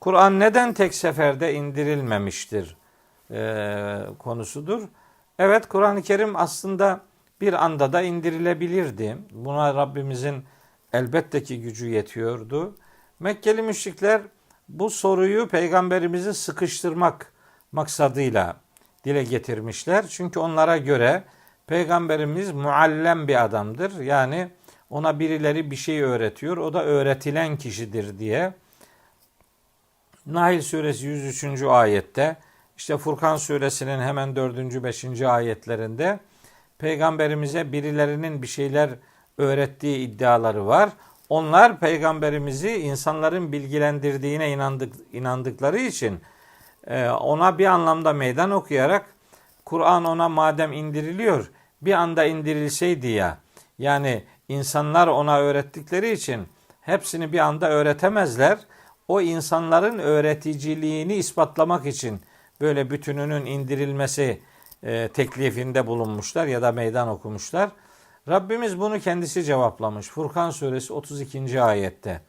Kur'an neden tek seferde indirilmemiştir e, konusudur. Evet Kur'an-ı Kerim aslında bir anda da indirilebilirdi. Buna Rabbimizin elbette ki gücü yetiyordu. Mekkeli müşrikler bu soruyu peygamberimizi sıkıştırmak maksadıyla dile getirmişler. Çünkü onlara göre peygamberimiz muallem bir adamdır. Yani ona birileri bir şey öğretiyor. O da öğretilen kişidir diye. Nail suresi 103. ayette işte Furkan suresinin hemen 4. 5. ayetlerinde peygamberimize birilerinin bir şeyler öğrettiği iddiaları var. Onlar peygamberimizi insanların bilgilendirdiğine inandık, inandıkları için e, ona bir anlamda meydan okuyarak Kur'an ona madem indiriliyor bir anda indirilseydi ya yani insanlar ona öğrettikleri için hepsini bir anda öğretemezler. O insanların öğreticiliğini ispatlamak için böyle bütününün indirilmesi e, teklifinde bulunmuşlar ya da meydan okumuşlar. Rabbimiz bunu kendisi cevaplamış. Furkan suresi 32. ayette.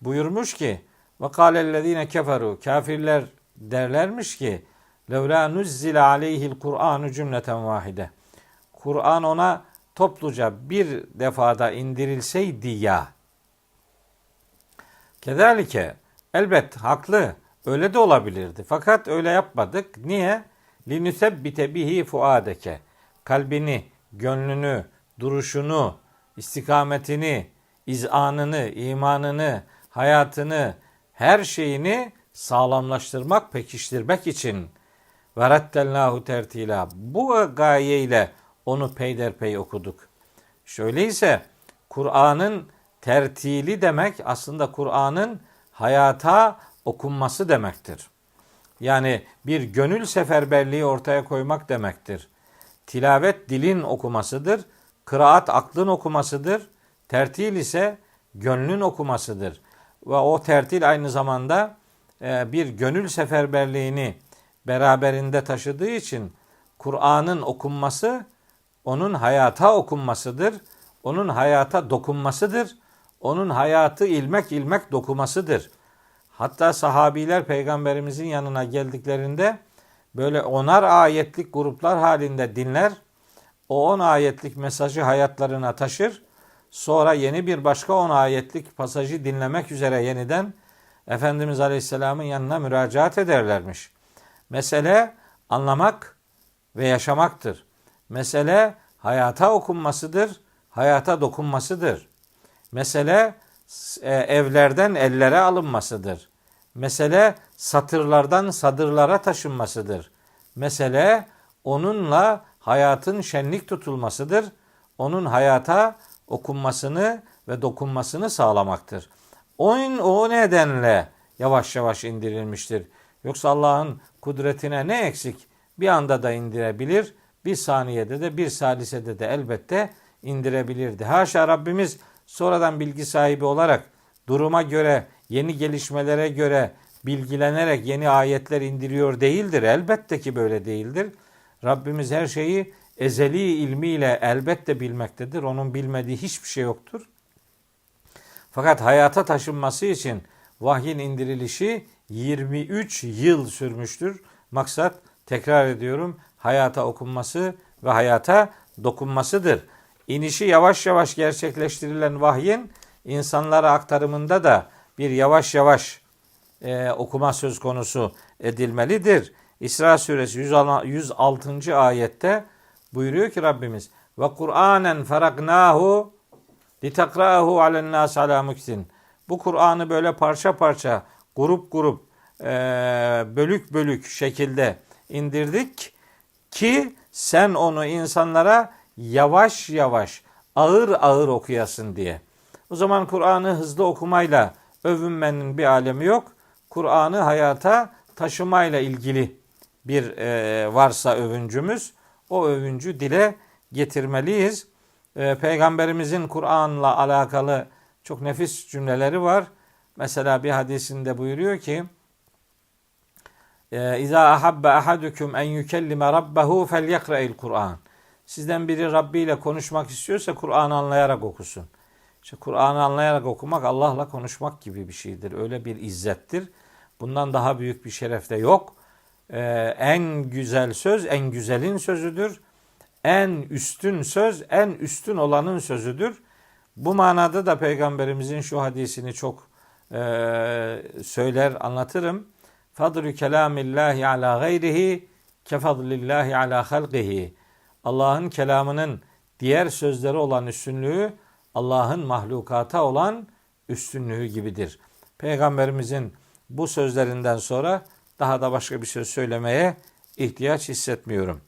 Buyurmuş ki ve kâlellezîne keferu kafirler derlermiş ki levlâ nuzzile aleyhil Kur'anu cümleten vahide. Kur'an ona topluca bir defada indirilseydi ya. Kedalike elbet haklı öyle de olabilirdi. Fakat öyle yapmadık. Niye? Linüsebbite bihi fuadeke. Kalbini, gönlünü, duruşunu, istikametini, izanını, imanını, hayatını, her şeyini sağlamlaştırmak, pekiştirmek için ve rattelnahu tertila. Bu gayeyle onu peyderpey okuduk. Şöyleyse Kur'an'ın tertili demek aslında Kur'an'ın hayata okunması demektir. Yani bir gönül seferberliği ortaya koymak demektir. Tilavet dilin okumasıdır. Kıraat aklın okumasıdır. Tertil ise gönlün okumasıdır. Ve o tertil aynı zamanda e, bir gönül seferberliğini beraberinde taşıdığı için Kur'an'ın okunması onun hayata okunmasıdır. Onun hayata dokunmasıdır. Onun hayatı ilmek ilmek dokumasıdır. Hatta sahabiler peygamberimizin yanına geldiklerinde böyle onar ayetlik gruplar halinde dinler. O on ayetlik mesajı hayatlarına taşır. Sonra yeni bir başka on ayetlik pasajı dinlemek üzere yeniden Efendimiz Aleyhisselam'ın yanına müracaat ederlermiş. Mesele anlamak ve yaşamaktır. Mesele hayata okunmasıdır, hayata dokunmasıdır. Mesele e, evlerden ellere alınmasıdır. Mesele satırlardan sadırlara taşınmasıdır. Mesele onunla hayatın şenlik tutulmasıdır. Onun hayata okunmasını ve dokunmasını sağlamaktır. Onun o nedenle yavaş yavaş indirilmiştir. Yoksa Allah'ın kudretine ne eksik? Bir anda da indirebilir. Bir saniyede de bir salisede de elbette indirebilirdi. Haşa Rabbimiz sonradan bilgi sahibi olarak duruma göre, yeni gelişmelere göre bilgilenerek yeni ayetler indiriyor değildir. Elbette ki böyle değildir. Rabbimiz her şeyi ezeli ilmiyle elbette bilmektedir. Onun bilmediği hiçbir şey yoktur. Fakat hayata taşınması için vahyin indirilişi 23 yıl sürmüştür. Maksat tekrar ediyorum hayata okunması ve hayata dokunmasıdır. İnişi yavaş yavaş gerçekleştirilen vahyin insanlara aktarımında da bir yavaş yavaş e, okuma söz konusu edilmelidir. İsra suresi 106. ayette buyuruyor ki Rabbimiz ve Kur'anen feraknahu litakrahu alen nas ala muksin. Bu Kur'an'ı böyle parça parça, grup grup, e, bölük bölük şekilde indirdik ki sen onu insanlara yavaş yavaş, ağır ağır okuyasın diye. O zaman Kur'an'ı hızlı okumayla övünmenin bir alemi yok. Kur'an'ı hayata taşımayla ilgili bir e, varsa övüncümüz, o övüncü dile getirmeliyiz. E, Peygamberimizin Kur'an'la alakalı çok nefis cümleleri var. Mesela bir hadisinde buyuruyor ki, e, İza ahabbe ahadukum en yukellime rabbehu felyekra'il Kur'an. Sizden biri Rabbi ile konuşmak istiyorsa Kur'an'ı anlayarak okusun. İşte Kur'an'ı anlayarak okumak Allah'la konuşmak gibi bir şeydir. Öyle bir izzettir. Bundan daha büyük bir şeref de yok. Ee, en güzel söz en güzelin sözüdür. En üstün söz en üstün olanın sözüdür. Bu manada da peygamberimizin şu hadisini çok e, söyler anlatırım. Fadlü kelamillahi ala gayrihi kefadlillahi ala halqihi. Allah'ın kelamının diğer sözleri olan üstünlüğü Allah'ın mahlukata olan üstünlüğü gibidir. Peygamberimizin bu sözlerinden sonra daha da başka bir söz söylemeye ihtiyaç hissetmiyorum.